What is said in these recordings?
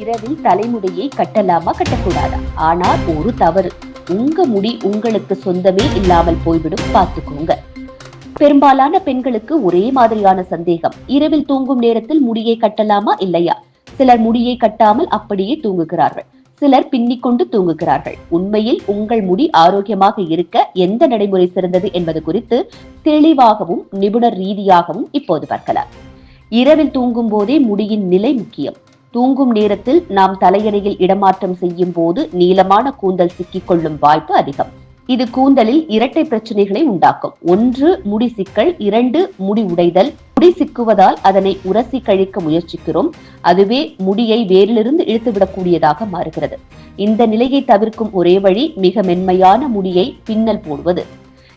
இரவில் தலைமுடியை கட்டலாமா கட்டக்கூடாதா? ஆனால் ஒரு தவறு. உங்க முடி உங்களுக்கு சொந்தமே இல்லாமல் போய்விடும். பார்த்துக்கோங்க. பெரும்பாலான பெண்களுக்கு ஒரே மாதிரியான சந்தேகம். இரவில் தூங்கும் நேரத்தில் முடியை கட்டலாமா இல்லையா? சிலர் முடியை கட்டாமல் அப்படியே தூங்குகிறார்கள். சிலர் பின்னிக் கொண்டு தூங்குகிறார்கள். உண்மையில் உங்கள் முடி ஆரோக்கியமாக இருக்க எந்த நடைமுறை சிறந்தது என்பது குறித்து தெளிவாகவும் நிபுணர் ரீதியாகவும் இப்போது பார்க்கலாம். இரவில் தூங்கும் போதே முடியின் நிலை முக்கியம். தூங்கும் நேரத்தில் நாம் தலையணையில் இடமாற்றம் செய்யும் போது நீளமான கூந்தல் சிக்கிக்கொள்ளும் வாய்ப்பு அதிகம். இது கூந்தலில் இரட்டை பிரச்சனைகளை உண்டாக்கும். ஒன்று முடி சிக்கல். இரண்டு முடி உடைதல். முடி சிக்குவதால் அதனை உரசி கழிக்க முயற்சிக்கிறோம். அதுவே முடியை வேரிலிருந்து இழுத்துவிடக்கூடியதாக மாறுகிறது. இந்த நிலையை தவிர்க்கும் ஒரே வழி மிக மென்மையான முடியை பின்னல் போடுவது.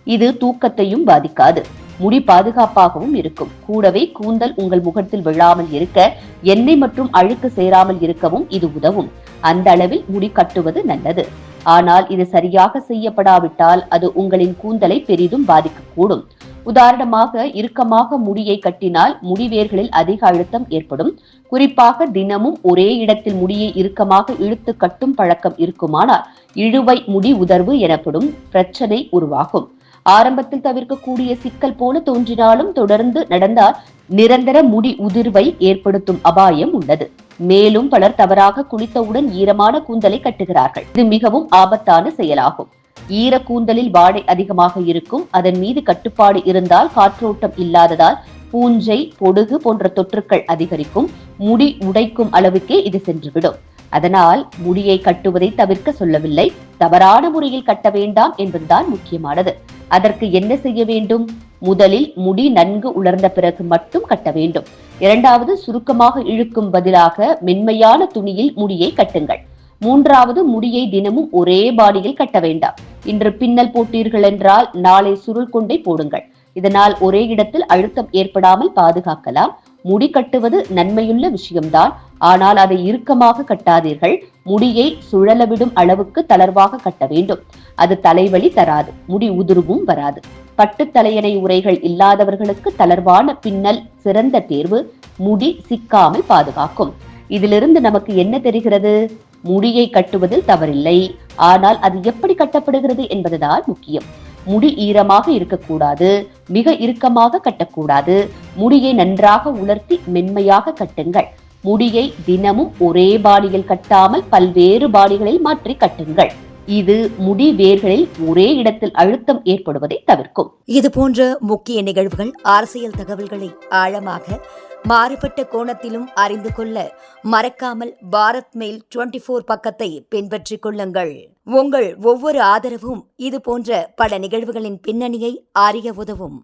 இது தூக்கத்தையும் பாதிக்காது. முடி பாதுகாப்பாகவும் இருக்கும். கூடவே கூந்தல் உங்கள் முகத்தில் விழாமல் இருக்க எண்ணெய் மற்றும் அழுக்கு சேராமல் இருக்கவும் இது உதவும். அந்த அளவில் முடி கட்டுவது நல்லது. ஆனால் இது சரியாக செய்யப்படாவிட்டால் அது உங்களின் கூந்தலை பெரிதும் பாதிக்கக்கூடும். உதாரணமாக இறுக்கமாக முடியை கட்டினால் முடிவேர்களில் அதிக அழுத்தம் ஏற்படும். குறிப்பாக தினமும் ஒரே இடத்தில் முடியை இறுக்கமாக இழுத்து கட்டும் பழக்கம் இருக்குமானால் இழுவை முடி உதர்வு எனப்படும் பிரச்சனை உருவாகும். ஆரம்பத்தில் தவிர்க்கக்கூடிய சிக்கல் போல தோன்றினாலும் தொடர்ந்து நடந்தால் நிரந்தர முடி உதிர்வை ஏற்படுத்தும் அபாயம் உள்ளது. மேலும் பலர் தவறாக குளித்தவுடன் ஈரமான கூந்தலை கட்டுகிறார்கள். இது மிகவும் ஆபத்தான செயலாகும். ஈர கூந்தலில் வாடை அதிகமாக இருக்கும். அதன் மீது கட்டுப்பாடு இருந்தால் காற்றோட்டம் இல்லாததால் பூஞ்சை பொடுகு போன்ற தொற்றுக்கள் அதிகரிக்கும். முடி உடைக்கும் அளவுக்கே இது சென்றுவிடும். அதனால் முடியை கட்டுவதை தவிர்க்க சொல்லவில்லை. தவறான முறையில் கட்ட வேண்டாம் என்பதுதான் முக்கியமானது. அதற்கு என்ன செய்ய வேண்டும்? முதலில் முடி நன்கு உலர்ந்த பிறகு மட்டும் கட்ட வேண்டும். இரண்டாவது சுருக்கமாக இழுக்கும் பதிலாக மென்மையான துணியில் முடியை கட்டுங்கள். மூன்றாவது முடியை தினமும் ஒரே பாடியில் கட்ட வேண்டாம். இன்று பின்னல் போட்டீர்கள் என்றால் நாளை சுருள் கொண்டே போடுங்கள். இதனால் ஒரே இடத்தில் அழுத்தம் ஏற்படாமல் பாதுகாக்கலாம். முடி கட்டுவது நன்மையுள்ள விஷயம்தான். ஆனால் அதை இறுக்கமாக கட்டாதீர்கள். முடியை சுழலவிடும் அளவுக்கு தளர்வாக கட்ட வேண்டும். அது தலைவலி தராது. முடி உதிர்வும் வராது. பட்டு தலையணை உரைகள் இல்லாதவர்களுக்கு தளர்வான பின்னல் சிறந்த தேர்வு. முடி சிக்காமல் பாதுகாக்கும். இதிலிருந்து நமக்கு என்ன தெரிகிறது? முடியை கட்டுவதில் தவறில்லை. ஆனால் அது எப்படி கட்டப்படுகிறது என்பதுதான் முக்கியம். முடி ஈரமாக இருக்கக்கூடாது. மிக இறுக்கமாக கட்டக்கூடாது. முடியை நன்றாக உலர்த்தி மென்மையாக கட்டுங்கள். முடியை தினமும் ஒரே பாடியில் கட்டாமல் பல்வேறு பாடிகளில் மாற்றி கட்டுங்கள். இது முடி வேர்களில் ஒரே இடத்தில் அழுத்தம் ஏற்படுவதை தவிர்க்கும். இது போன்ற முக்கிய நிகழ்வுகள் அரசியல் தகவல்களை ஆழமாக மாறுபட்ட கோணத்திலும் அறிந்து கொள்ள மறக்காமல் பாரத் மெயில் டுவெண்டி ஃபோர் பக்கத்தை பின்பற்றிக் கொள்ளுங்கள். உங்கள் ஒவ்வொரு ஆதரவும் இது போன்ற பல நிகழ்வுகளின் பின்னணியை அறிய உதவும்.